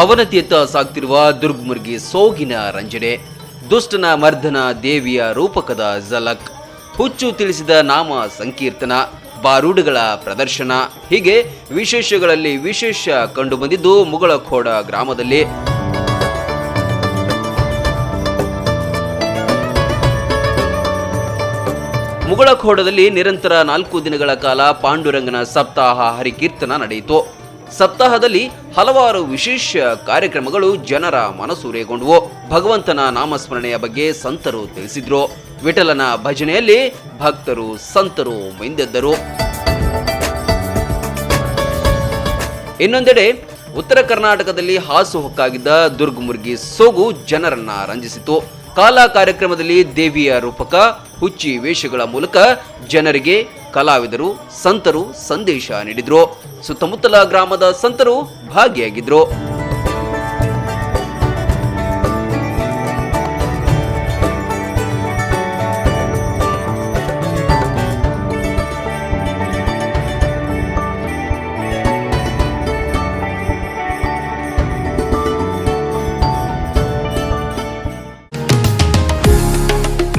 ಅವನತಿಯತ್ತ ಸಾಗ್ತಿರುವ ದುರ್ಗ್ಮುರ್ಗಿ ಸೋಗಿನ ರಂಜನೆ, ದುಷ್ಟನ ಮರ್ಧನ ದೇವಿಯ ರೂಪಕದ ಝಲಕ್, ಹುಚ್ಚು ತಿಳಿಸಿದ ನಾಮ ಸಂಕೀರ್ತನ, ಬಾರೂಡುಗಳ ಪ್ರದರ್ಶನ, ಹೀಗೆ ವಿಶೇಷಗಳಲ್ಲಿ ವಿಶೇಷ ಕಂಡುಬಂದಿದ್ದು ಮುಗಳಖೋಡ ಗ್ರಾಮದಲ್ಲಿ. ಮುಗಳಖೋಡದಲ್ಲಿ ನಿರಂತರ ನಾಲ್ಕು ದಿನಗಳ ಕಾಲ ಪಾಂಡುರಂಗನ ಸಪ್ತಾಹ ಹರಿಕೀರ್ತನ ನಡೆಯಿತು. ಸಪ್ತಾಹದಲ್ಲಿ ಹಲವಾರು ವಿಶೇಷ ಕಾರ್ಯಕ್ರಮಗಳು ಜನರ ಮನಸೂರೆಗೊಂಡವು. ಭಗವಂತನ ನಾಮಸ್ಮರಣೆಯ ಬಗ್ಗೆ ಸಂತರು ತಿಳಿಸಿದ್ರು. ವಿಠಲನ ಭಜನೆಯಲ್ಲಿ ಭಕ್ತರು ಸಂತರು ಮೈಂದೆದ್ದರು. ಇನ್ನೊಂದೆಡೆ ಉತ್ತರ ಕರ್ನಾಟಕದಲ್ಲಿ ಹಾಸುಹೊಕ್ಕಾಗಿದ್ದ ದುರ್ಗಮುರ್ಗಿ ಸೋಗು ಜನರನ್ನ ರಂಜಿಸಿತು. ಕಾಲ ಕಾರ್ಯಕ್ರಮದಲ್ಲಿ ದೇವಿಯ ರೂಪಕ, ಹುಚ್ಚಿ ವೇಷಗಳ ಮೂಲಕ ಜನರಿಗೆ ಕಲಾವಿದರು, ಸಂತರು ಸಂದೇಶ ನೀಡಿದ್ರು. ಸುತ್ತಮುತ್ತಲ ಗ್ರಾಮದ ಸಂತರು ಭಾಗಿಯಾಗಿದ್ರು.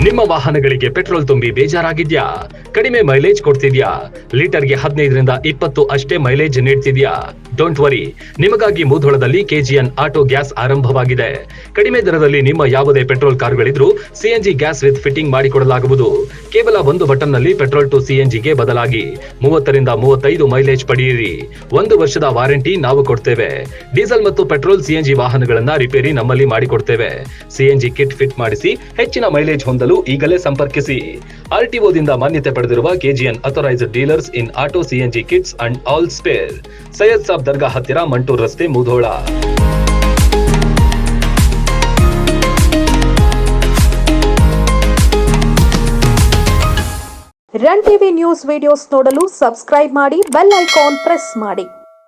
ನಿಮ್ಮ ವಾಹನಗಳಿಗೆ ಪೆಟ್ರೋಲ್ ತುಂಬಿ ಬೇಜಾರಾಗಿದ್ಯಾ? ಕಡಿಮೆ ಮೈಲೇಜ್ ಕೊಡ್ತಿದ್ಯಾ? ಲೀಟರ್ಗೆ ಹದಿನೈದರಿಂದ ಇಪ್ಪತ್ತು ಅಷ್ಟೇ ಮೈಲೇಜ್ ನೀಡ್ತಿದ್ಯಾ? ಡೋಂಟ್ ವರಿ ನಿಮಗಾಗಿ ಮುಧೋಳದಲ್ಲಿ ಕೆಜಿಎನ್ ಆಟೋ ಗ್ಯಾಸ್ ಆರಂಭವಾಗಿದೆ. ಕಡಿಮೆ ದರದಲ್ಲಿ ನಿಮ್ಮ ಯಾವುದೇ ಪೆಟ್ರೋಲ್ ಕಾರುಗಳಿದ್ರೂ ಸಿಎನ್ಜಿ ಗ್ಯಾಸ್ ವಿತ್ ಫಿಟ್ಟಿಂಗ್ ಮಾಡಿಕೊಡಲಾಗುವುದು. ಕೇವಲ ಒಂದು ಬಟನ್ನಲ್ಲಿ ಪೆಟ್ರೋಲ್ ಟು ಸಿಎನ್ಜಿಗೆ ಬದಲಾಗಿ ಮೂವತ್ತರಿಂದ ಮೂವತ್ತೈದು ಮೈಲೇಜ್ ಪಡೆಯಿರಿ. ಒಂದು ವರ್ಷದ ವಾರಂಟಿ ನಾವು ಕೊಡ್ತೇವೆ. ಡೀಸೆಲ್ ಮತ್ತು ಪೆಟ್ರೋಲ್ ಸಿಎನ್ಜಿ ವಾಹನಗಳನ್ನ ರಿಪೇರಿ ನಮ್ಮಲ್ಲಿ ಮಾಡಿಕೊಡ್ತೇವೆ. ಸಿಎನ್ಜಿ ಕಿಟ್ ಫಿಟ್ ಮಾಡಿಸಿ ಹೆಚ್ಚಿನ ಮೈಲೇಜ್ ಹೊಂದಲು ಈಗಲೇ ಸಂಪರ್ಕಿಸಿ. ಆರ್ಟಿಒದಿಂದ ಮಾನ್ಯತೆ ಪಡೆದಿರುವ KGN authorized dealers in auto CNG kits and all spare Syed Sab Dargah ಹತ್ತಿರ ಮಂಟೂರ್ ರಸ್ತೆ Mudhol. Run TV news videos ನೋಡಲು ಸಬ್ಸ್ಕ್ರೈಬ್ ಮಾಡಿ ಬೆಲ್ ಐಕಾನ್ ಪ್ರೆಸ್ ಮಾಡಿ.